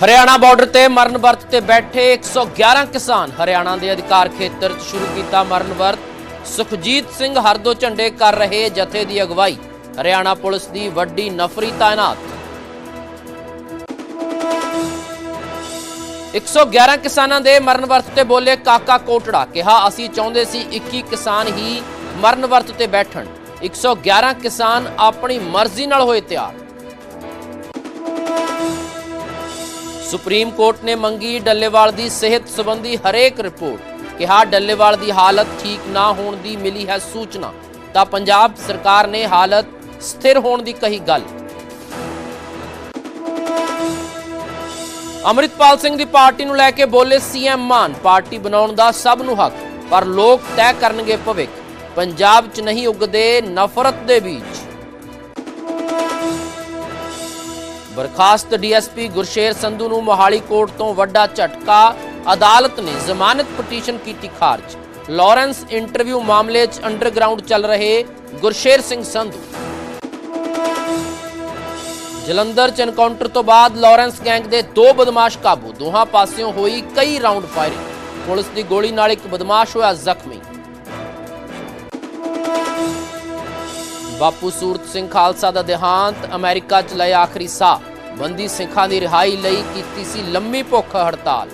Haryana border ਤੇ ਮਰਨ ਵਰਤ ਤੇ ਬੈਠੇ 111 ਕਿਸਾਨ ਹਰਿਆਣਾ ਦੇ ਅਧਿਕਾਰ ਖੇਤਰ 'ਚ ਸ਼ੁਰੂ ਕੀਤਾ ਮਰਨ ਵਰਤ। ਸੁਖਜੀਤ ਸਿੰਘ ਹਰਦੋ ਝੰਡੇ ਕਰ ਰਹੇ ਜਥੇ ਦੀ ਅਗਵਾਈ। ਹਰਿਆਣਾ ਪੁਲਿਸ ਦੀ ਵੱਡੀ ਨਫਰੀ ਤਾਇਨਾਤ। 111 ਕਿਸਾਨਾਂ ਦੇ ਮਰਨ ਵਰਤ ਤੇ ਬੋਲੇ ਕਾਕਾ ਕੋਟੜਾ, ਕਿਹਾ, ਅਸੀਂ ਚਾਹੁੰਦੇ ਸੀ 21 ਕਿਸਾਨ ਹੀ ਮਰਨ ਵਰਤ ਤੇ ਬੈਠਣ। 111 ਕਿਸਾਨ ਆਪਣੀ ਮਰਜ਼ੀ ਨਾਲ ਹੋਏ ਤਿਆਰ। ਸੁਪਰੀਮ ਕੋਰਟ ਨੇ ਮੰਗੀ ਡੱਲੇਵਾਲ ਦੀ ਸਿਹਤ ਸੰਬੰਧੀ ਹਰੇਕ ਰਿਪੋਰਟ। ਕਿਹਾ ਡੱਲੇਵਾਲ ਦੀ ਹਾਲਤ ਠੀਕ ਨਾ ਹੋਣ ਦੀ ਮਿਲੀ ਹੈ ਸੂਚਨਾ। ਤਾਂ ਪੰਜਾਬ ਸਰਕਾਰ ਨੇ ਹਾਲਤ ਸਥਿਰ ਹੋਣ ਦੀ ਕਹੀ ਗੱਲ। ਅਮਰਿਤਪਾਲ ਸਿੰਘ ਦੀ ਪਾਰਟੀ ਨੂੰ ਲੈ ਕੇ ਬੋਲੇ ਸੀਐਮ ਮਾਨ, ਪਾਰਟੀ ਬਣਾਉਣ ਦਾ ਸਭ ਨੂੰ ਹੱਕ, ਪਰ ਲੋਕ ਤੈਅ ਕਰਨਗੇ ਭਵਿੱਖ। ਪੰਜਾਬ 'ਚ ਨਹੀਂ ਉਗਦੇ ਨਫ਼ਰਤ ਦੇ ਬੀਜ। ਬਰਖਾਸਤ ਡੀਐਸਪੀ ਗੁਰਸ਼ੇਰ ਸੰਧੂ ਨੂੰ ਮੋਹਾਲੀ ਕੋਰਟ ਤੋਂ ਵੱਡਾ ਝਟਕਾ। ਅਦਾਲਤ ਨੇ ਜ਼ਮਾਨਤ ਪਟੀਸ਼ਨ ਕੀਤੀ ਖਾਰਜ। ਲਾਰੈਂਸ ਇੰਟਰਵਿਊ ਮਾਮਲੇ 'ਚ ਅੰਡਰਗਰਾਉਂਡ ਚੱਲ ਰਹੇ ਗੁਰਸ਼ੇਰ ਸਿੰਘ ਸੰਧੂ। ਜਲੰਧਰ 'ਚ ਐਨਕਾਊਂਟਰ ਤੋਂ ਬਾਅਦ ਲਾਰੈਂਸ ਗੈਂਗ ਦੇ ਦੋ ਬਦਮਾਸ਼ ਕਾਬੂ। ਦੋਹਾਂ ਪਾਸਿਓਂ ਹੋਈ ਕਈ ਰਾਉਂਡ ਫਾਇਰਿੰਗ। ਪੁਲਿਸ ਦੀ ਗੋਲੀ ਨਾਲ ਇੱਕ ਬਦਮਾਸ਼ ਹੋਇਆ ਜ਼ਖਮੀ। ਬਾਪੂ ਸੂਰਤ ਸਿੰਘ ਖਾਲਸਾ ਦਾ ਦੇਹਾਂਤ, ਅਮਰੀਕਾ 'ਚ ਲਏ ਆਖਰੀ ਸਾਹ। ਬੰਦੀ ਸਿੱਖਾਂ ਦੀ ਰਿਹਾਈ ਲਈ ਕੀਤੀ ਸੀ ਲੰਮੀ ਭੁੱਖ ਹੜਤਾਲ।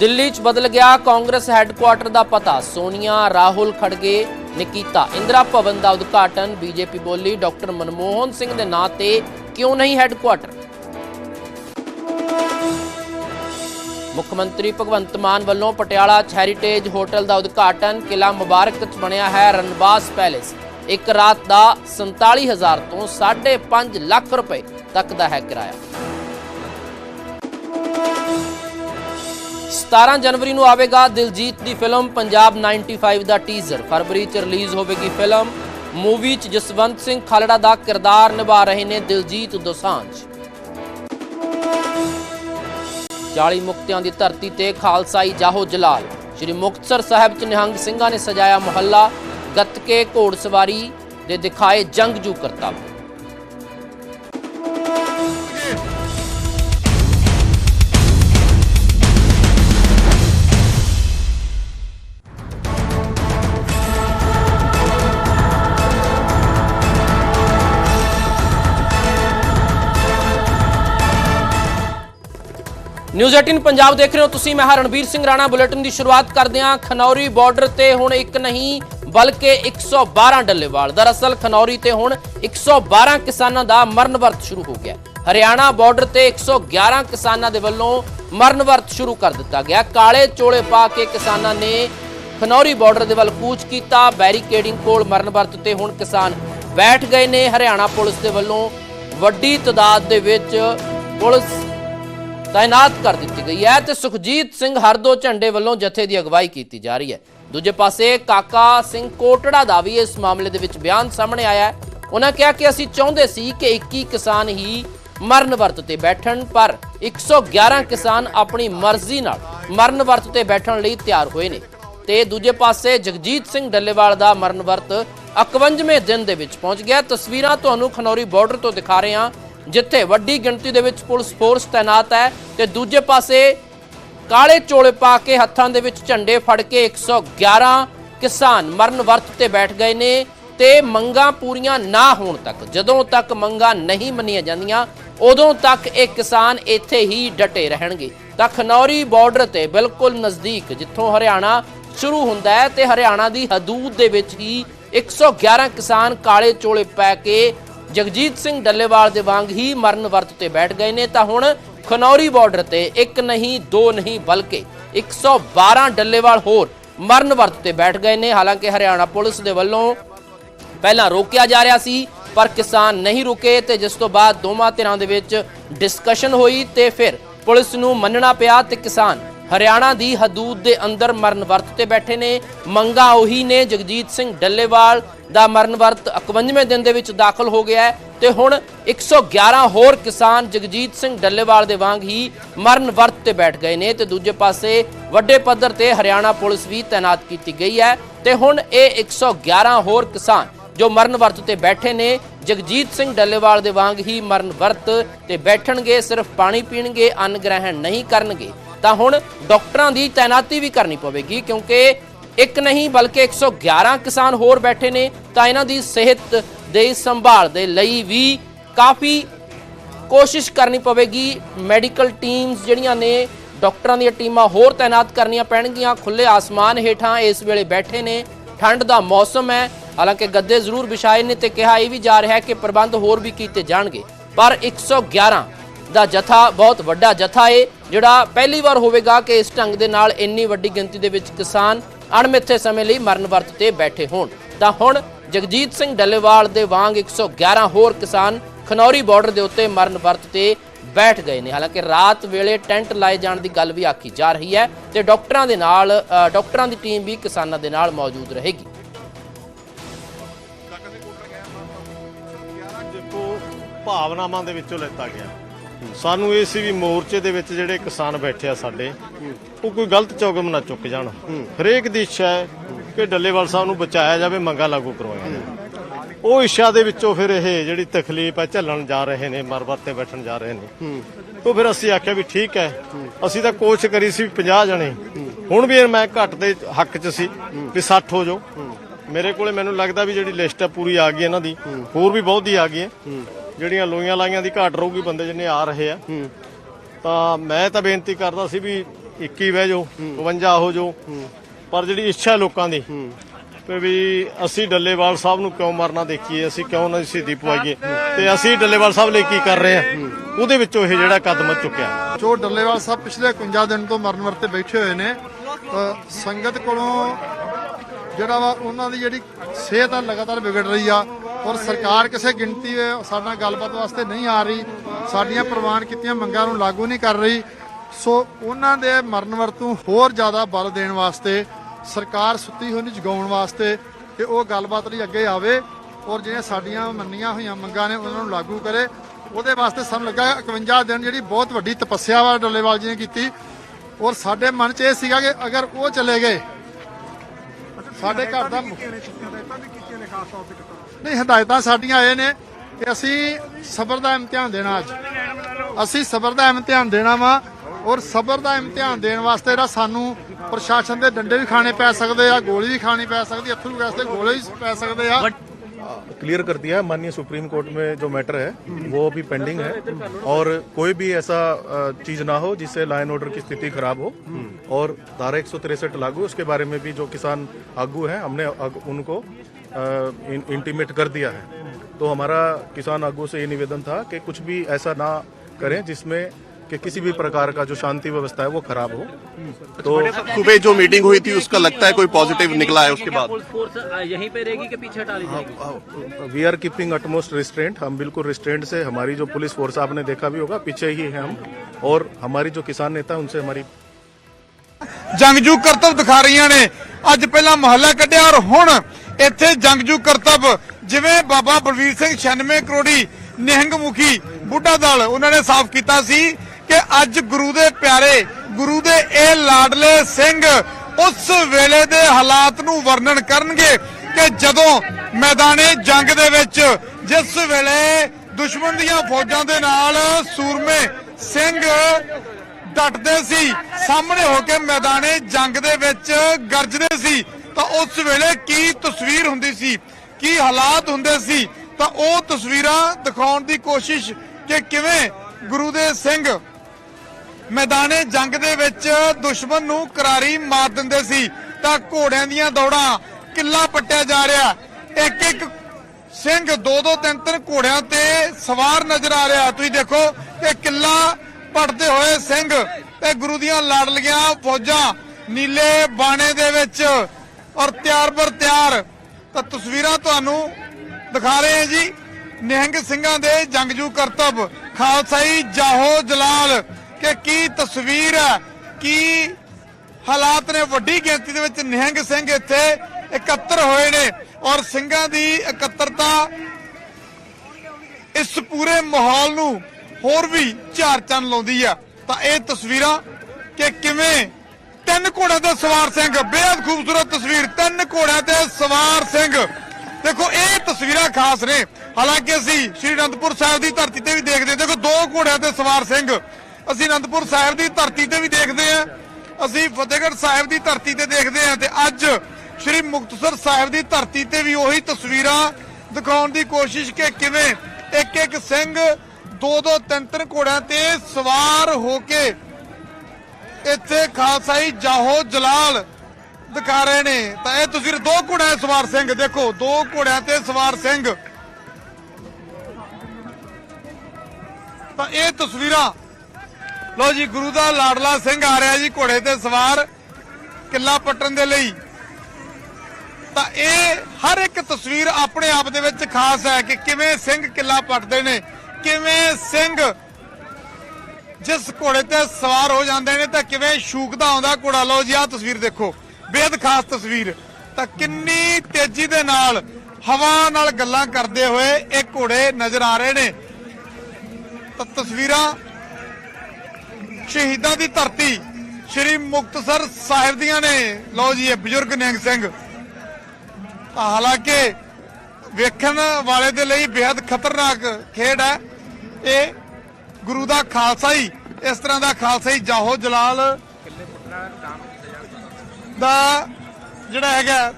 ਦਿੱਲੀ 'ਚ ਬਦਲ ਗਿਆ ਕਾਂਗਰਸ ਹੈੱਡਕੁਆਟਰ ਦਾ ਪਤਾ। ਸੋਨੀਆ, ਰਾਹੁਲ ਖੜਗੇ ਨੇ ਕੀਤਾ ਇੰਦਰਾ ਭਵਨ ਦਾ ਉਦਘਾਟਨ। ਬੀਜੇਪੀ ਬੋਲੀ ਡਾਕਟਰ ਮਨਮੋਹਨ ਸਿੰਘ ਦੇ ਨਾਂ ਤੇ ਕਿਉਂ ਨਹੀਂ ਹੈੱਡਕੁਆਟਰ? ਮੁੱਖ ਮੰਤਰੀ ਭਗਵੰਤ ਮਾਨ ਵੱਲੋਂ ਪਟਿਆਲਾ ਹੈਰੀਟੇਜ ਹੋਟਲ ਦਾ ਉਦਘਾਟਨ। ਕਿਲਾ ਮੁਬਾਰਕ 'ਚ ਬਣਿਆ ਹੈ ਰਨਬਾਸ ਪੈਲੇਸ। ਇੱਕ ਰਾਤ ਦਾ 47000 ਤੋਂ 5.5 ਲੱਖ ਰੁਪਏ ਤੱਕ ਦਾ ਹੈ ਕਿਰਾਇਆ। 17 ਜਨਵਰੀ ਨੂੰ ਆਵੇਗਾ ਦਿਲਜੀਤ ਦੀ ਫਿਲਮ ਪੰਜਾਬ 95 ਦਾ ਟੀਜ਼ਰ। ਫਰਵਰੀ 'ਚ ਰਿਲੀਜ਼ ਹੋਵੇਗੀ ਫਿਲਮ। ਮੂਵੀ 'ਚ ਜਸਵੰਤ ਸਿੰਘ ਖਾਲੜਾ ਦਾ ਕਿਰਦਾਰ ਨਿਭਾ ਰਹੇ ਨੇ ਦਿਲਜੀਤ ਦੋਸਾਂਝ। 40 ਮੁਕਤਿਆਂ ਦੀ ਧਰਤੀ ਤੇ ਖਾਲਸਾਈ ਜਾਹੋ ਜਲਾਲ। ਸ੍ਰੀ ਮੁਕਤਸਰ ਸਾਹਿਬ 'ਚ ਨਿਹੰਗ ਸਿੰਘਾਂ ਨੇ ਸਜਾਇਆ ਮੁਹੱਲਾ। ਗੱਤਕੇ ਘੋੜਸਵਾਰੀ ਦੇ ਦਿਖਾਏ ਜੰਗਜੂ ਕਰਤੱਵ। ਨਿਊਜ਼ 18 ਪੰਜਾਬ ਦੇਖ ਰਹੇ ਹੋ ਤੁਸੀਂ। ਮੈਂ ਹਾਂ ਸਿੰਘ ਰਾਣਾ। ਬੁਲੇਟਿਨ ਦੀ ਸ਼ੁਰੂਆਤ ਕਰਦੇ ਹਾਂ। ਖਨੌਰੀ ਬਾਰਡਰ ਤੇ ਹੁਣ ਇੱਕ ਨਹੀਂ ਬਲਕਿ 112 ਡੱਲੇਵਾਲ। ਦਰਅਸਲ ਖਨੌਰੀ ਤੇ ਹੁਣ 112 ਕਿਸਾਨਾਂ ਦਾ ਮਰਨ ਵਰਤ ਸ਼ੁਰੂ ਹੋ ਗਿਆ। ਹਰਿਆਣਾ ਬਾਰਡਰ ਤੇ 111 ਕਿਸਾਨਾਂ ਦੇ ਵੱਲੋਂ ਮਰਨ ਵਰਤ ਸ਼ੁਰੂ ਕਰ ਦਿੱਤਾ ਗਿਆ। ਕਾਲੇ ਚੋਲੇ ਪਾ ਕੇ ਕਿਸਾਨਾਂ ਨੇ ਖਨੌਰੀ ਬਾਰਡਰ ਦੇ ਵੱਲ ਕੂਚ ਕੀਤਾ। ਬੈਰੀਕੇਡਿੰਗ ਕੋਲ ਮਰਨ ਵਰਤ ਤੇ ਹੁਣ ਕਿਸਾਨ ਬੈਠ ਗਏ ਨੇ। ਹਰਿਆਣਾ ਪੁਲਿਸ ਦੇ ਵੱਲੋਂ ਵੱਡੀ ਤਾਦਾਦ ਦੇ ਵਿੱਚ ਪੁਲਿਸ ਤਾਇਨਾਤ ਕਰ ਦਿੱਤੀ ਗਈ ਹੈ ਤੇ ਸੁਖਜੀਤ ਸਿੰਘ ਹਰਦੋ ਝੰਡੇ ਵੱਲੋਂ ਜਥੇ ਦੀ ਅਗਵਾਈ ਕੀਤੀ ਜਾ ਰਹੀ ਹੈ। ਦੂਜੇ ਪਾਸੇ ਕਾਕਾ ਸਿੰਘ ਕੋਟੜਾ ਦਾ ਵੀ ਇਸ ਮਾਮਲੇ ਦੇ ਵਿੱਚ ਬਿਆਨ ਸਾਹਮਣੇ ਆਇਆ ਹੈ। ਉਹਨਾਂ ਕਿਹਾ ਕਿ ਅਸੀਂ ਚਾਹੁੰਦੇ ਸੀ ਕਿ 21 ਕਿਸਾਨ ਹੀ ਮਰਨ ਵਰਤ ਤੇ ਬੈਠਣ, ਪਰ 111 ਕਿਸਾਨ ਆਪਣੀ ਮਰਜ਼ੀ ਨਾਲ ਮਰਨ ਵਰਤ ਤੇ ਬੈਠਣ ਲਈ ਤਿਆਰ ਹੋਏ ਨੇ। ਤੇ ਦੂਜੇ ਪਾਸੇ ਜਗਜੀਤ ਸਿੰਘ ਡੱਲੇਵਾਲ ਦਾ ਮਰਨ ਵਰਤ 51ਵੇਂ ਦਿਨ ਦੇ ਵਿੱਚ ਪਹੁੰਚ ਗਿਆ। ਤਸਵੀਰਾਂ ਤੁਹਾਨੂੰ ਖਨੌਰੀ ਬਾਰਡਰ ਤੋਂ ਦਿਖਾ ਰਹੇ ਹਾਂ, ਜਿੱਥੇ ਵੱਡੀ ਗਿਣਤੀ ਦੇ ਵਿੱਚ ਪੁਲਿਸ ਫੋਰਸ ਤਾਇਨਾਤ ਹੈ ਤੇ ਦੂਜੇ ਪਾਸੇ ਕਾਲੇ ਚੋਲੇ ਪਾ ਕੇ ਹੱਥਾਂ ਦੇ ਵਿੱਚ ਝੰਡੇ ਫੜ ਕੇ 111 ਕਿਸਾਨ ਮਰਨ ਵਰਤ ਤੇ ਬੈਠ ਗਏ ਨੇ ਤੇ ਮੰਗਾਂ ਪੂਰੀਆਂ ਨਾ ਹੋਣ ਤੱਕ, ਜਦੋਂ ਤੱਕ ਮੰਗਾਂ ਨਹੀਂ ਮੰਨੀਆਂ ਜਾਂਦੀਆਂ, ਉਦੋਂ ਤੱਕ ਇਹ ਕਿਸਾਨ ਇੱਥੇ ਹੀ ਡਟੇ ਰਹਿਣਗੇ। ਤਾਂ ਖਨੌਰੀ ਬਾਰਡਰ ਤੇ ਬਿਲਕੁਲ ਨਜ਼ਦੀਕ, ਜਿੱਥੋਂ ਹਰਿਆਣਾ ਸ਼ੁਰੂ ਹੁੰਦਾ ਹੈ ਤੇ ਹਰਿਆਣਾ ਦੀ ਹਦੂਦ ਦੇ ਵਿੱਚ ਹੀ 111 ਕਿਸਾਨ ਕਾਲੇ ਚੋਲੇ ਪੈ ਕੇ ਜਗਜੀਤ ਸਿੰਘ ਡੱਲੇਵਾਲ ਦੇ ਵਾਂਗ ਹੀ ਮਰਨ ਵਰਤ ਤੇ ਬੈਠ ਗਏ ਨੇ। ਤਾਂ ਹੁਣ ਖਨੌਰੀ ਬਾਰਡਰ ਤੇ ਇੱਕ ਨਹੀਂ, ਦੋ ਨਹੀਂ, ਬਲਕਿ 112 ਡੱਲੇਵਾਲ ਹੋਰ ਮਰਨ ਵਰਤ ਤੇ ਬੈਠ ਗਏ ਨੇ। ਹਾਲਾਂਕਿ ਹਰਿਆਣਾ ਪੁਲਿਸ ਦੇ ਵੱਲੋਂ ਪਹਿਲਾਂ ਰੋਕਿਆ ਜਾ ਰਿਹਾ ਸੀ, ਪਰ ਕਿਸਾਨ ਨਹੀਂ ਰੁਕੇ ਤੇ ਜਿਸ ਤੋਂ ਬਾਅਦ ਦੋਵਾਂ ਧਿਰਾਂ ਦੇ ਵਿੱਚ ਡਿਸਕਸ਼ਨ ਹੋਈ ਤੇ ਫਿਰ ਪੁਲਿਸ ਨੂੰ ਮੰਨਣਾ ਪਿਆ ਤੇ ਕਿਸਾਨ ਹਰਿਆਣਾ ਦੀ ਹਦੂਦ ਦੇ ਅੰਦਰ ਮਰਨ ਵਰਤ ਤੇ ਬੈਠੇ ਨੇ। ਮੰਗਾ ਉਹੀ ਨੇ, ਜਗਜੀਤ ਸਿੰਘ ਡੱਲੇਵਾਲ ਦਾ ਮਰਨ ਵਰਤ 51ਵੇਂ ਦਿਨ ਦੇ ਵਿੱਚ ਦਾਖਲ ਹੋ ਗਿਆ ਹੈ। ਤੇ ਹੁਣ 111 ਹੋਰ ਕਿਸਾਨ ਜਗਜੀਤ ਸਿੰਘ ਡੱਲੇਵਾਲ ਦੇ ਵਾਂਗ ਹੀ ਮਰਨ ਵਰਤ ਤੇ ਬੈਠ ਗਏ ਨੇ ਤੇ ਦੂਜੇ ਪਾਸੇ ਵੱਡੇ ਪੱਧਰ ਤੇ ਹਰਿਆਣਾ ਪੁਲਿਸ ਵੀ ਤਾਇਨਾਤ ਕੀਤੀ ਗਈ ਹੈ ਤੇ ਹੁਣ ਇਹ 111 ਹੋਰ ਕਿਸਾਨ ਜੋ ਮਰਨ ਵਰਤ ਤੇ ਬੈਠੇ ਨੇ, ਜਗਜੀਤ ਸਿੰਘ ਡੱਲੇਵਾਲ ਦੇ ਵਾਂਗ ਹੀ ਮਰਨ ਵਰਤ ਤੇ ਬੈਠਣਗੇ, ਸਿਰਫ ਪਾਣੀ ਪੀਣਗੇ, ਅੰਨ ਗ੍ਰਹਿਣ ਨਹੀਂ ਕਰਨਗੇ, ਤਾਂ ਹੁਣ ਡਾਕਟਰਾਂ ਦੀ ਤਾਇਨਾਤੀ ਵੀ ਕਰਨੀ ਪਵੇਗੀ ਕਿਉਂਕਿ ਇੱਕ ਨਹੀਂ ਬਲਕਿ 111 ਕਿਸਾਨ ਹੋਰ ਬੈਠੇ ਨੇ, ਤਾਂ ਇਹਨਾਂ ਦੀ ਸਿਹਤ ਦੇ ਸੰਭਾਲ ਦੇ ਲਈ ਵੀ ਕਾਫੀ ਕੋਸ਼ਿਸ਼ ਕਰਨੀ ਪਵੇਗੀ। ਮੈਡੀਕਲ ਟੀਮਸ ਜਿਹੜੀਆਂ ਨੇ, ਡਾਕਟਰਾਂ ਦੀਆਂ ਟੀਮਾਂ ਹੋਰ ਤਾਇਨਾਤ ਕਰਨੀਆਂ ਪੈਣਗੀਆਂ। ਖੁੱਲੇ ਆਸਮਾਨ ਹੇਠਾਂ ਇਸ ਵੇਲੇ ਬੈਠੇ ਨੇ। ਠੰਡ ਦਾ ਮੌਸਮ ਹੈ। ਹਾਲਾਂਕਿ ਗੱਦੇ ਜ਼ਰੂਰ ਵਿਛਾਏ ਨੇ ਤੇ ਕਿਹਾ ਇਹ ਵੀ ਜਾ ਰਿਹਾ ਹੈ ਕਿ ਪ੍ਰਬੰਧ ਹੋਰ ਵੀ ਕੀਤੇ ਜਾਣਗੇ। ਪਰ 111 ਦਾ ਜਥਾ ਬਹੁਤ ਵੱਡਾ ਜਥਾ ਏ, ਜਿਹੜਾ ਪਹਿਲੀ ਵਾਰ ਹੋਵੇਗਾ ਕਿ ਇਸ ਢੰਗ ਦੇ ਨਾਲ ਇੰਨੀ ਵੱਡੀ ਗਿਣਤੀ ਦੇ ਵਿੱਚ ਕਿਸਾਨ ਅਣਮਿੱਥੇ ਸਮੇਂ ਲਈ ਮਰਨ ਵਰਤ ਤੇ ਬੈਠੇ ਹੋਣ। ਤਾਂ ਹੁਣ ਜਗਜੀਤ ਸਿੰਘ ਡੱਲੇਵਾਲ ਦੇ ਵਾਂਗ 111 ਹੋਰ ਕਿਸਾਨ ਖਨੌਰੀ ਬਾਰਡਰ ਦੇ ਉੱਤੇ ਮਰਨ ਵਰਤ ਤੇ ਬੈਠ ਗਏ ਨੇ। ਹਾਲਾਂਕਿ ਰਾਤ ਵੇਲੇ ਟੈਂਟ ਲਾਏ ਜਾਣ ਦੀ ਗੱਲ ਵੀ ਆਖੀ ਜਾ ਰਹੀ ਹੈ ਤੇ ਡਾਕਟਰਾਂ ਦੇ ਨਾਲ ਡਾਕਟਰਾਂ ਦੀ ਟੀਮ ਵੀ ਕਿਸਾਨਾਂ ਦੇ ਨਾਲ ਮੌਜੂਦ ਰਹੇਗੀ। ਭਾਵਨਾਵਾਂ ਦੇ ਵਿੱਚੋਂ ਲੈਤਾ ਗਿਆ। ਸਾਨੂੰ ਇਹ ਸੀ ਵੀ ਮੋਰਚੇ ਦੇ ਵਿੱਚ ਜਿਹੜੇ ਕਿਸਾਨ ਬੈਠੇ ਆ ਸਾਡੇ, ਉਹ ਕੋਈ ਗਲਤ ਚੌਗਮ ਨਾ ਚੁੱਕ ਜਾਣ। ਹਰੇਕ ਦੀ ਇੱਛਾ ਹੈ ਕਿ ਡੱਲੇਵਾਲ ਸਾਹਿਬ ਨੂੰ ਬਚਾਇਆ ਜਾਵੇ, ਮੰਗਾਂ ਲਾਗੂ ਕਰਵਾਈਆਂ ਜਾਣ। ਉਹ ਇੱਛਾ ਦੇ ਵਿੱਚੋਂ ਫਿਰ ਇਹ ਜਿਹੜੀ ਤਕਲੀਫ ਹੈ, ਝੱਲਣ ਜਾ ਰਹੇ ਨੇ ਮਰਬਤ ਤੇ ਬੈਠਣ ਜਾ ਰਹੇ ਨੇ। ਤੋਂ ਫਿਰ ਅਸੀਂ ਆਖਿਆ ਵੀ ਠੀਕ ਹੈ, ਅਸੀਂ ਤਾਂ ਕੋਸ਼ਿਸ਼ ਕਰੀ ਸੀ 50 ਜਣੇ। ਹੁਣ ਵੀ ਮੈਂ ਘੱਟ ਦੇ ਹੱਕ 'ਚ ਸੀ ਵੀ 60 ਹੋ ਜਾਓ। ਮੇਰੇ ਕੋਲੇ ਮੈਨੂੰ ਲੱਗਦਾ ਵੀ ਜਿਹੜੀ ਲਿਸਟ ਹੈ ਪੂਰੀ ਆ ਗਈ ਇਹਨਾਂ ਦੀ। ਹੋਰ ਵੀ ਬਹੁਤ ਹੀ ਆ ਗਈ ਹੈ। ਜਿਹੜੀਆਂ ਲੋਈਆਂ ਲਾਈਆਂ ਦੀ ਘਾਟ ਰਹੂਗੀ, ਬੰਦੇ ਜਿੰਨੇ ਆ ਰਹੇ ਆ। ਤਾਂ ਮੈਂ ਤਾਂ ਬੇਨਤੀ ਕਰਦਾ ਸੀ ਵੀ 21 ਬਹਿ ਜਾਓ 52 ਹੋ ਜਾਓ। ਪਰ ਜਿਹੜੀ ਇੱਛਾ ਹੈ ਲੋਕਾਂ ਦੀ ਤੇ ਵੀ ਅਸੀਂ ਡੱਲੇਵਾਲ ਸਾਹਿਬ ਨੂੰ ਕਿਉਂ ਮਰਨਾ ਦੇਖੀਏ ਅਸੀਂ ਕਿਉਂ ਉਹਨਾਂ ਦੀ ਸ਼ਹੀਦੀ ਪਵਾਈਏ ਤੇ ਅਸੀਂ ਡੱਲੇਵਾਲ ਸਾਹਿਬ ਲਈ ਕੀ ਕਰ ਰਹੇ ਆ ਉਹਦੇ ਵਿੱਚੋਂ ਇਹ ਜਿਹੜਾ ਕਦਮ ਚੁੱਕਿਆ। ਜੋ ਡੱਲੇਵਾਲ ਸਾਹਿਬ ਪਿਛਲੇ 51 ਦਿਨ ਤੋਂ ਮਰਨ ਵਰਤੇ ਬੈਠੇ ਹੋਏ ਨੇ ਸੰਗਤ ਕੋਲੋਂ ਜਿਹੜਾ ਵਾ ਉਹਨਾਂ ਦੀ ਜਿਹੜੀ ਸਿਹਤ ਆ ਲਗਾਤਾਰ ਵਿਗੜ ਰਹੀ ਆ ਔਰ ਸਰਕਾਰ ਕਿਸੇ ਗਿਣਤੀ ਸਾਡੇ ਨਾਲ ਗੱਲਬਾਤ ਵਾਸਤੇ ਨਹੀਂ ਆ ਰਹੀ ਸਾਡੀਆਂ ਪ੍ਰਵਾਨ ਕੀਤੀਆਂ ਮੰਗਾਂ ਨੂੰ ਲਾਗੂ ਨਹੀਂ ਕਰ ਰਹੀ ਸੋ ਉਹਨਾਂ ਦੇ ਮਰਨ ਵਰਤੋਂ ਹੋਰ ਜ਼ਿਆਦਾ ਬਲ ਦੇਣ ਵਾਸਤੇ ਸਰਕਾਰ ਸੁੱਤੀ ਹੋਈ ਨੂੰ ਜਗਾਉਣ ਵਾਸਤੇ ਕਿ ਉਹ ਗੱਲਬਾਤ ਲਈ ਅੱਗੇ ਆਵੇ ਔਰ ਜਿਹੜੀਆਂ ਸਾਡੀਆਂ ਮੰਨੀਆਂ ਹੋਈਆਂ ਮੰਗਾਂ ਨੇ ਉਹਨਾਂ ਨੂੰ ਲਾਗੂ ਕਰੇ। ਉਹਦੇ ਵਾਸਤੇ ਸਾਨੂੰ ਲੱਗਾ 51 ਦਿਨ ਜਿਹੜੀ ਬਹੁਤ ਵੱਡੀ ਤਪੱਸਿਆ ਵਾ ਡੱਲੇਵਾਲ ਜੀ ਨੇ ਕੀਤੀ। ਔਰ ਸਾਡੇ ਮਨ 'ਚ ਇਹ ਸੀਗਾ ਕਿ ਅਗਰ ਉਹ ਚਲੇ ਗਏ ਸਾਡੇ ਘਰ ਦਾ ਨਹੀਂ ਹਦਾਇਤਾਂ ਸਾਡੀਆਂ ਇਹ ਨੇ ਕਿ ਅਸੀਂ ਸਬਰ ਦਾ ਇਮਤਿਹਾਨ ਦੇਣਾ ਅੱਜ। ਅਸੀਂ ਸਬਰ ਦਾ ਇਮਤਿਹਾਨ ਦੇਣਾ ਵਾ ਔਰ ਸਬਰ ਦਾ ਇਮਤਿਹਾਨ ਦੇਣ ਵਾਸਤੇ ਜਿਹੜਾ ਸਾਨੂੰ ਪ੍ਰਸ਼ਾਸਨ ਦੇ ਡੰਡੇ ਵੀ ਖਾਣੇ ਪੈ ਸਕਦੇ ਆ ਗੋਲੀ ਵੀ ਖਾਣੀ ਪੈ ਸਕਦੀ ਅਥਰੂ ਗੈਸ ਦੇ ਗੋਲੇ ਵੀ ਪੈ ਸਕਦੇ ਆ क्लियर कर दिया है माननीय सुप्रीम कोर्ट में जो मैटर है वो अभी पेंडिंग है और कोई भी ऐसा अ, चीज ना हो जिससे लॉ एंड ऑर्डर की स्थिति खराब हो और धारा एक लागू उसके बारे में भी जो किसान आगू हैं हमने आग- उनको इंटीमेट कर दिया है तो हमारा किसान आगू से ये निवेदन था कि कुछ भी ऐसा ना करें जिसमें कि किसी भी प्रकार का जो शांति व्यवस्था है वो खराब हो तो सुबह जो मीटिंग हुई थी उसका लगता है कोई पॉजिटिव निकला है उसके बाद पुलिस फोर्स अ, यहीं पे रहेगी कि पीछे हटा दी जाएगी we are keeping utmost restraint हम बिल्कुल रिस्ट्रेंट से हमारी जो पुलिस फोर्स आपने देखा भी होगा पीछे ही है हम और हमारी जो किसान नेता है उनसे हमारी ਜੰਗਜੂ ਕਰਤਬ ਦਿਖਾ ਰਹੀਆਂ ਨੇ ਅੱਜ ਪਹਿਲਾਂ ਮਹੱਲਾ ਕੱਢਿਆ ਔਰ ਹੁਣ ਇੱਥੇ ਜੰਗਜੂ ਕਰਤਬ ਜਿਵੇਂ ਬਾਬਾ ਬਲਵੀਰ ਸਿੰਘ 96 ਕਰੋੜੀ ਨਿਹੰਗ ਮੁਖੀ ਬੁੱਢਾ ਦਲ ਉਹਨਾਂ ਨੇ ਸਾਫ਼ ਕੀਤਾ ਸੀ ਕਿ ਅੱਜ ਗੁਰੂ ਦੇ ਪਿਆਰੇ, ਗੁਰੂ ਦੇ ਇਹ ਲਾਡਲੇ ਸਿੰਘ ਉਸ ਵੇਲੇ ਦੇ ਹਾਲਾਤ ਨੂੰ ਵਰਣਨ ਕਰਨਗੇ ਕਿ ਜਦੋਂ ਮੈਦਾਨੇ ਜੰਗ ਦੇ ਵਿੱਚ ਜਿਸ ਵੇਲੇ ਦੁਸ਼ਮਣ ਦੀਆਂ ਫੌਜਾਂ ਦੇ ਨਾਲ ਸੂਰਮੇ ਸਿੰਘ ਡਟਦੇ ਸੀ, ਸਾਹਮਣੇ ਹੋ ਕੇ ਮੈਦਾਨੇ ਜੰਗ ਦੇ ਵਿੱਚ ਗਰਜਦੇ ਸੀ, ਤਾਂ ਉਸ ਵੇਲੇ ਕੀ ਤਸਵੀਰ ਹੁੰਦੀ ਸੀ? ਕੀ ਹਾਲਾਤ ਹੁੰਦੇ ਸੀ? ਤਾਂ ਉਹ ਤਸਵੀਰਾਂ ਦਿਖਾਉਣ ਦੀ ਕੋਸ਼ਿਸ਼ ਕਿ ਕਿਵੇਂ ਗੁਰੂ ਦੇ ਸਿੰਘ ਮੈਦਾਨੇ ਜੰਗ ਦੇ ਵਿੱਚ ਦੁਸ਼ਮਣ ਨੂੰ ਕਰਾਰੀ ਮਾਰ ਦਿੰਦੇ ਸੀ। ਤਾਂ ਘੋੜਿਆਂ ਦੀਆਂ ਦੌੜਾਂ ਕਿੱਲਾ ਪੱਟਿਆ ਜਾ ਰਿਹਾ। ਇੱਕ ਇੱਕ ਸਿੰਘ ਦੋ ਦੋ ਤਿੰਨ ਤਿੰਨ ਘੋੜਿਆਂ ਤੇ ਸਵਾਰ ਨਜ਼ਰ ਆ ਰਿਹਾ। ਤੁਸੀਂ ਦੇਖੋ ਕਿ ਕਿੱਲਾ ਪੜਦੇ ਹੋਏ ਸਿੰਘ ਤੇ ਗੁਰੂ ਦੀਆਂ ਲੜ ਲੀਆਂ ਫੌਜਾਂ ਨੀਲੇ ਬਾਣੇ ਦੇ ਵਿੱਚ। ਔਰ ਤਿਆਰ ਬਰ ਤਿਆਰ। ਤਾਂ ਤਸਵੀਰਾਂ ਤੁਹਾਨੂੰ ਦਿਖਾ ਰਹੇ ਹਾਂ ਜੀ। ਨਿਹੰਗ ਸਿੰਘਾਂ ਦੇ ਜੰਗਜੂ ਕਰਤਬ ਖਾਲਸਾਈ ਜਾਹੋ ਜਲਾਲ। ਕਿ ਕੀ ਤਸਵੀਰ ਹੈ? ਕੀ ਹਾਲਾਤ ਨੇ ਵੱਡੀ ਗਿਣਤੀ ਦੇ ਵਿੱਚ ਨਿਹੰਗ ਸਿੰਘ ਇੱਥੇ ਇਕੱਤਰ ਹੋਏ ਨੇ ਔਰ ਸਿੰਘਾਂ ਦੀ ਇਕੱਤਰਤਾ ਇਸ ਪੂਰੇ ਮਾਹੌਲ ਨੂੰ ਹੋਰ ਵੀ ਚਾਰ ਚੰਨ ਲਾਉਂਦੀ ਆ। ਤਾਂ ਇਹ ਤਸਵੀਰਾਂ ਕਿ ਕਿਵੇਂ ਤਿੰਨ ਘੋੜਿਆਂ ਤੇ ਸਵਾਰ ਸਿੰਘ ਬੇहद ਖੂਬਸੂਰਤ ਤਸਵੀਰ, ਤਿੰਨ ਘੋੜਿਆਂ ਤੇ ਸਵਾਰ ਸਿੰਘ। ਦੇਖੋ, ਇਹ ਤਸਵੀਰਾਂ ਖਾਸ ਨੇ। ਹਾਲਾਂਕਿ ਅਸੀਂ ਸ਼੍ਰੀ ਅਨੰਦਪੁਰ ਸਾਹਿਬ ਦੀ ਧਰਤੀ ਤੇ ਵੀ ਦੇਖਦੇ ਹਾਂ। ਦੇਖੋ, ਦੋ ਘੋੜਿਆਂ ਤੇ ਸਵਾਰ ਸਿੰਘ। ਅਸੀਂ ਅਨੰਦਪੁਰ ਸਾਹਿਬ ਦੀ ਧਰਤੀ ਤੇ ਵੀ ਦੇਖਦੇ ਹਾਂ। ਅਸੀਂ ਫਤਿਹਗੜ੍ਹ ਸਾਹਿਬ ਦੀ ਧਰਤੀ ਤੇ ਦੇਖਦੇ ਹਾਂ ਤੇ ਅੱਜ ਸ਼੍ਰੀ ਮੁਕਤਸਰ ਸਾਹਿਬ ਦੀ ਧਰਤੀ ਤੇ ਵੀ ਉਹੀ ਤਸਵੀਰਾਂ ਦਿਖਾਉਣ ਦੀ ਕੋਸ਼ਿਸ਼ ਕਿ ਕਿਵੇਂ ਇੱਕ ਇੱਕ ਸਿੰਘ ਦੋ ਦੋ ਤਿੰਨ ਤਿੰਨ ਘੋੜਿਆਂ ਤੇ ਸਵਾਰ ਹੋ ਕੇ ਇੱਥੇ ਖਾਲਸਾਈ ਜਾਹੋ ਜਲਾਲ ਦਿਖਾ ਰਹੇ ਨੇ। ਤਾਂ ਇਹ ਤਸਵੀਰ ਦੋ ਘੋੜਿਆਂ ਸਵਾਰ ਸਿੰਘ ਦੇਖੋ, ਦੋ ਘੋੜਿਆਂ ਤੇ ਸਵਾਰ ਸਿੰਘ। ਤਾਂ ਇਹ ਤਸਵੀਰਾਂ ਲੋ ਜੀ, ਗੁਰੂ ਦਾ ਲਾਡਲਾ ਸਿੰਘ ਆ ਰਿਹਾ ਜੀ ਘੋੜੇ ਤੇ ਸਵਾਰ ਕਿੱਲਾ ਪੱਟਣ ਦੇ ਲਈ। ਤਾਂ ਇਹ ਹਰ ਇੱਕ ਤਸਵੀਰ ਆਪਣੇ ਆਪ ਦੇ ਵਿੱਚ ਖਾਸ ਹੈ ਕਿ ਕਿਵੇਂ ਸਿੰਘ ਕਿੱਲਾ ਪੱਟਦੇ ਨੇ, ਕਿਵੇਂ ਸਿੰਘ ਜਿਸ ਘੋੜੇ ਤੇ ਸਵਾਰ ਹੋ ਜਾਂਦੇ ਨੇ ਤਾਂ ਕਿਵੇਂ ਸ਼ੂਕਦਾ ਆਉਂਦਾ ਘੋੜਾ। ਲਓ ਜੀ, ਆਹ ਤਸਵੀਰ ਦੇਖੋ ਬੇहद ਖਾਸ ਤਸਵੀਰ। ਤਾਂ ਕਿੰਨੀ ਤੇਜ਼ੀ ਦੇ ਨਾਲ ਹਵਾ ਨਾਲ ਗੱਲਾਂ ਕਰਦੇ ਹੋਏ ਇਹ ਘੋੜੇ ਨਜ਼ਰ ਆ ਰਹੇ ਨੇ। ਤਾਂ ਤਸਵੀਰਾਂ ਸ਼ਹੀਦਾਂ ਦੀ ਧਰਤੀ ਸ਼੍ਰੀ ਮੁਕਤਸਰ ਸਾਹਿਬ ਦੀਆਂ ਨੇ। ਲਓ ਜੀ, ਇਹ ਬਜ਼ੁਰਗ ਨਿਹੰਗ ਸਿੰਘ। ਹਾਲਾਂਕਿ ਵੇਖਣ ਵਾਲੇ ਦੇ ਲਈ ਬੇहद ਖਤਰਨਾਕ ਖੇਡ ਹੈ। ਇਹ ਗੁਰੂ ਦਾ ਖਾਲਸਾ ਹੀ, ਇਸ ਤਰ੍ਹਾਂ ਦਾ ਖਾਲਸਾ ਹੀ ਜਾਹੋ ਜਲਾਲ ਦਾ ਜਿਹੜਾ ਹੈਗਾ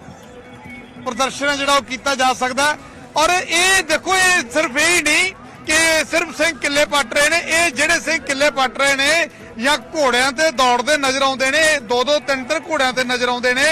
ਪ੍ਰਦਰਸ਼ਨ ਹੈ, ਜਿਹੜਾ ਉਹ ਕੀਤਾ ਜਾ ਸਕਦਾ ਔਰ ਇਹ ਦੇਖੋ, ਇਹ ਸਿਰਫ ਇਹ ਹੀ ਨਹੀਂ ਕਿ ਸਿਰਫ ਸਿੰਘ ਕਿੱਲੇ ਪੱਟ ਰਹੇ ਨੇ। ਇਹ ਜਿਹੜੇ ਸਿੰਘ ਕਿੱਲੇ ਪੱਟ ਰਹੇ ਨੇ ਜਾਂ ਘੋੜਿਆਂ ਤੇ ਦੌੜਦੇ ਨਜ਼ਰ ਆਉਂਦੇ ਨੇ ਦੋ ਦੋ ਤਿੰਨ ਤਿੰਨ ਘੋੜਿਆਂ ਤੇ ਨਜ਼ਰ ਆਉਂਦੇ ਨੇ।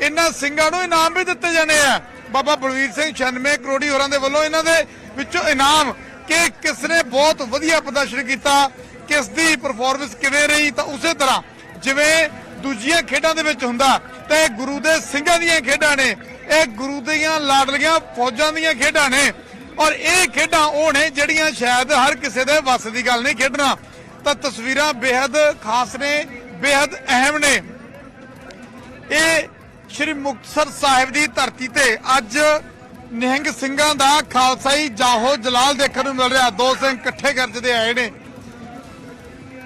ਇਹਨਾਂ ਸਿੰਘਾਂ ਨੂੰ ਇਨਾਮ ਵੀ ਦਿੱਤੇ ਜਾਣੇ ਆ। ਬਾਬਾ ਬਲਵੀਰ ਸਿੰਘ 96 ਕਰੋੜੀ ਹੋਰਾਂ ਦੇ ਵੱਲੋਂ ਇਹਨਾਂ ਦੇ ਵਿੱਚੋਂ ਇਨਾਮ ਕਿ ਕਿਸ ਨੇ ਬਹੁਤ ਵਧੀਆ ਪ੍ਰਦਰਸ਼ਨ ਕੀਤਾ ਕਿਸ ਦੀ ਪਰਫਾਰਮੈਂਸ ਕਿਵੇਂ ਰਹੀ, ਤਾਂ ਉਸੇ ਤਰ੍ਹਾਂ ਜਿਵੇਂ ਦੂਜੀਆਂ ਖੇਡਾਂ ਦੇ ਵਿੱਚ ਹੁੰਦਾ, ਤਾਂ ਇਹ ਗੁਰੂ ਦੇ ਸਿੰਘਾਂ ਦੀਆਂ ਖੇਡਾਂ ਨੇ। ਇਹ ਗੁਰੂ ਦੀਆਂ ਲਾਡਲੀਆਂ ਫੌਜਾਂ ਦੀਆਂ ਖੇਡਾਂ ਨੇ। ਔਰ ਇਹ ਖੇਡਾਂ ਉਹ ਨੇ ਜਿਹੜੀਆਂ ਸ਼ਾਇਦ ਹਰ ਕਿਸੇ ਦੇ ਵੱਸ ਦੀ ਗੱਲ ਨਹੀਂ ਖੇਡਣਾ। ਤਾਂ ਤਸਵੀਰਾਂ ਬੇहद ਖਾਸ ਨੇ ਬੇहद ਅਹਿਮ ਨੇ। ਇਹ ਸ਼੍ਰੀ ਮੁਕਤਸਰ ਸਾਹਿਬ ਦੀ ਧਰਤੀ ਤੇ ਅੱਜ ਨਿਹੰਗ ਸਿੰਘਾਂ ਦਾ ਖਾਲਸਾਈ ਜਾਹੋ ਜਲਾਲ ਦੇਖਣ ਨੂੰ ਮਿਲ ਰਿਹਾ। ਦੋ ਸਿੰਘ ਇਕੱਠੇ ਗਰਜਦੇ ਆਏ ਨੇ।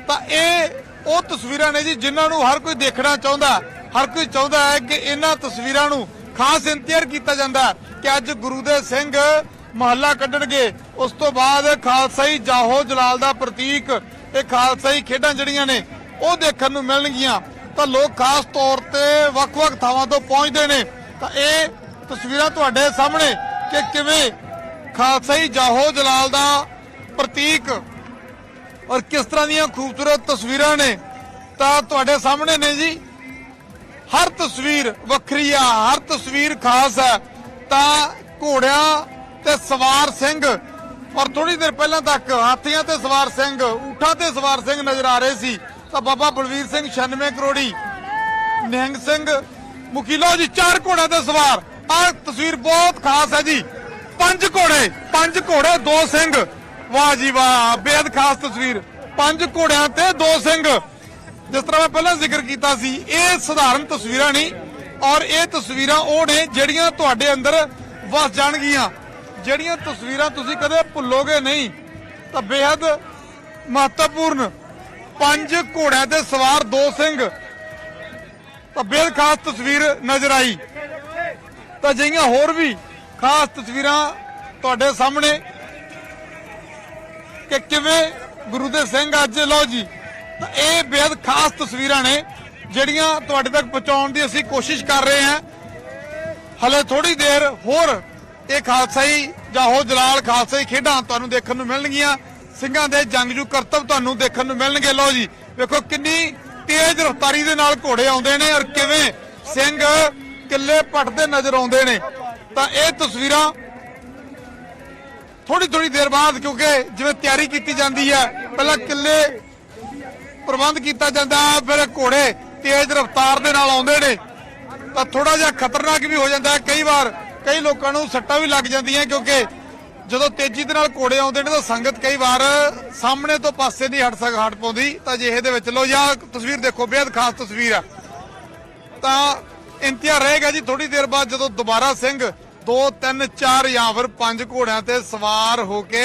ਤਾਂ ਇਹ ਉਹ ਤਸਵੀਰਾਂ ਨੇ ਜੀ ਜਿਨ੍ਹਾਂ ਨੂੰ ਹਰ ਕੋਈ ਦੇਖਣਾ ਚਾਹੁੰਦਾ, ਹਰ ਕੋਈ ਚਾਹੁੰਦਾ ਹੈ ਕਿ ਇਹਨਾਂ ਤਸਵੀਰਾਂ ਨੂੰ ਖਾਸ ਇੰਤਜ਼ਾਰ ਕੀਤਾ ਜਾਂਦਾ ਕਿ ਅੱਜ ਗੁਰੂ ਦੇ ਸਿੰਘ ਮਹੱਲਾ ਕੱਢਣਗੇ। ਉਸ ਤੋਂ ਬਾਅਦ ਖਾਲਸਾਈ ਜਾਹੋ ਜਲਾਲ ਦਾ ਪ੍ਰਤੀਕ ਇਹ ਖਾਲਸਾਈ ਖੇਡਾਂ ਜਿਹੜੀਆਂ ਨੇ, ਉਹ ਦੇਖਣ ਨੂੰ ਮਿਲਣਗੀਆਂ। ਤਾਂ ਲੋਕ ਖਾਸ ਤੌਰ ਤੇ ਵੱਖ-ਵੱਖ ਥਾਵਾਂ ਤੋਂ ਪਹੁੰਚਦੇ ਨੇ। ਤਾਂ ਇਹ ਤਸਵੀਰਾਂ ਤੁਹਾਡੇ ਸਾਹਮਣੇ ਕਿ ਕਿਵੇਂ ਖਾਲਸਾਈ ਜਾਹੋ ਜਲਾਲ ਦਾ ਪ੍ਰਤੀਕ ਔਰ ਕਿਸ ਤਰ੍ਹਾਂ ਦੀਆਂ ਖੂਬਸੂਰਤ ਤਸਵੀਰਾਂ ਨੇ। ਤਾਂ ਤੁਹਾਡੇ ਸਾਹਮਣੇ ਨੇ ਜੀ, ਹਰ ਤਸਵੀਰ ਵੱਖਰੀ ਆ, ਹਰ ਤਸਵੀਰ ਖਾਸ ਹੈ ਤਾਂ ਘੋੜਿਆਂ ਤੇ ਸਵਾਰ ਸਿੰਘ ਔਰ ਥੋੜੀ ਦੇਰ ਪਹਿਲਾਂ ਤੱਕ ਹਾਥੀਆਂ ਤੇ ਸਵਾਰ ਸਿੰਘ, ਊਠਾਂ ਤੇ ਸਵਾਰ ਸਿੰਘ ਨਜ਼ਰ ਆ ਰਹੇ ਸੀ। ਤਾਂ ਬਾਬਾ ਬਲਵੀਰ ਸਿੰਘ 96 ਕਰੋੜੀ, ਨਿਹੰਗ ਸਿੰਘ, ਮੁਖੀ ਜੀ, ਚਾਰ ਘੋੜਿਆਂ ਤੇ ਸਵਾਰ। ਆ ਤਸਵੀਰ ਬਹੁਤ ਖਾਸ ਹੈ ਜੀ। ਪੰਜ ਘੋੜੇ ਪੰਜ ਘੋੜੇ, ਦੋ ਸਿੰਘ। ਵਾਹ ਜੀ ਵਾਹ ਬੇहद ਖਾਸ ਤਸਵੀਰ। ਪੰਜ ਘੋੜਿਆਂ ਤੇ ਦੋ ਸਿੰਘ। ਜਿਸ ਤਰ੍ਹਾਂ ਮੈਂ ਪਹਿਲਾਂ ਜ਼ਿਕਰ ਕੀਤਾ ਸੀ, ਇਹ ਸਧਾਰਨ ਤਸਵੀਰਾਂ ਨਹੀਂ ਔਰ ਇਹ ਤਸਵੀਰਾਂ ਉਹ ਨੇ ਜਿਹੜੀਆਂ ਤੁਹਾਡੇ ਅੰਦਰ ਵਸ ਜਾਣਗੀਆਂ। ਜਿਹੜੀਆਂ ਤਸਵੀਰਾਂ ਤੁਸੀਂ ਕਦੇ ਭੁੱਲੋਗੇ ਨਹੀਂ, ਤਾਂ ਬੇਹੱਦ ਮਹੱਤਵਪੂਰਨ। ਪੰਜ ਘੋੜਿਆਂ ਦੇ ਸਵਾਰ ਦੋ ਸਿੰਘ। ਤਾਂ ਬੇਹਦ ਖਾਸ ਤਸਵੀਰ ਨਜ਼ਰ ਆਈ। ਤਾਂ ਜਿਹੀਆਂ ਹੋਰ ਵੀ ਖਾਸ ਤਸਵੀਰਾਂ ਤੁਹਾਡੇ ਸਾਹਮਣੇ ਕਿ ਕਿਵੇਂ ਗੁਰੂ ਦੇ ਸਿੰਘ ਅੱਜ, ਲਓ ਜੀ, ਤਾਂ ਇਹ ਬੇਹੱਦ ਖਾਸ ਤਸਵੀਰਾਂ ਨੇ, ਜਿਹੜੀਆਂ ਤੁਹਾਡੇ ਤੱਕ ਪਹੁੰਚਾਉਣ ਦੀ ਅਸੀਂ ਕੋਸ਼ਿਸ਼ ਕਰ ਰਹੇ ਹਾਂ। ਹਲੇ ਥੋੜੀ ਦੇਰ ਹੋਰ ਇਹ ਖਾਲਸਾਈ ਜਾਹੋ ਜਲਾਲ ਖਾਲਸਾਈ ਖੇਡਾਂ ਤੁਹਾਨੂੰ ਦੇਖਣ ਨੂੰ ਮਿਲਣਗੀਆਂ। ਸਿੰਘਾਂ ਦੇ ਜੰਗਜੂ ਕਰਤੱਵ ਤੁਹਾਨੂੰ ਦੇਖਣ ਨੂੰ ਮਿਲਣਗੇ। ਲਓ ਜੀ ਵੇਖੋ ਕਿੰਨੀ ਤੇਜ਼ ਰਫ਼ਤਾਰੀ ਦੇ ਨਾਲ ਘੋੜੇ ਆਉਂਦੇ ਨੇ ਔਰ ਕਿਵੇਂ ਸਿੰਘ ਕਿੱਲੇ ਪੱਟਦੇ ਨਜ਼ਰ ਆਉਂਦੇ ਨੇ। ਤਾਂ ਇਹ ਤਸਵੀਰਾਂ ਥੋੜੀ ਥੋੜੀ ਦੇਰ ਬਾਅਦ ਕਿਉਂਕਿ ਜਿਵੇਂ ਤਿਆਰੀ ਕੀਤੀ ਜਾਂਦੀ ਹੈ ਪਹਿਲਾਂ ਕਿੱਲੇ ਪ੍ਰਬੰਧ ਕੀਤਾ ਜਾਂਦਾ ਹੈ, ਫਿਰ ਘੋੜੇ ਤੇਜ਼ ਰਫ਼ਤਾਰ ਦੇ ਨਾਲ ਆਉਂਦੇ ਨੇ। ਤਾਂ ਥੋੜਾ ਜਿਹਾ ਖਤਰਨਾਕ ਵੀ ਹੋ ਜਾਂਦਾ ਕਈ ਵਾਰ ਕਈ ਲੋਕਾਂ ਨੂੰ ਸੱਟਾਂ ਵੀ ਲੱਗ ਜਾਂਦੀਆਂ ਕਿਉਂਕਿ ਜਦੋਂ ਤੇਜ਼ੀ ਦੇ ਨਾਲ ਘੋੜੇ ਆਉਂਦੇ ਨੇ ਤਾਂ ਸੰਗਤ ਕਈ ਵਾਰ ਸਾਹਮਣੇ ਤੋਂ ਪਾਸੇ ਨਹੀਂ ਹਟ ਸਕ, ਹਟ ਪਾਉਂਦੀ। ਤਾਂ ਜੇ ਦੇ ਵਿੱਚ ਲੋ ਜਾਂ ਤਸਵੀਰ ਦੇਖੋ ਬੇहद ਖਾਸ ਤਸਵੀਰ ਆ। ਤਾਂ ਇੰਤਜ਼ਾਰ ਰਹੇਗਾ ਜੀ ਥੋੜੀ ਦੇਰ ਬਾਅਦ ਜਦੋਂ ਦੁਬਾਰਾ ਸਿੰਘ 2 3 4 ਜਾਂ ਫਿਰ 5 ਘੋੜਿਆਂ ਤੇ ਸਵਾਰ ਹੋ ਕੇ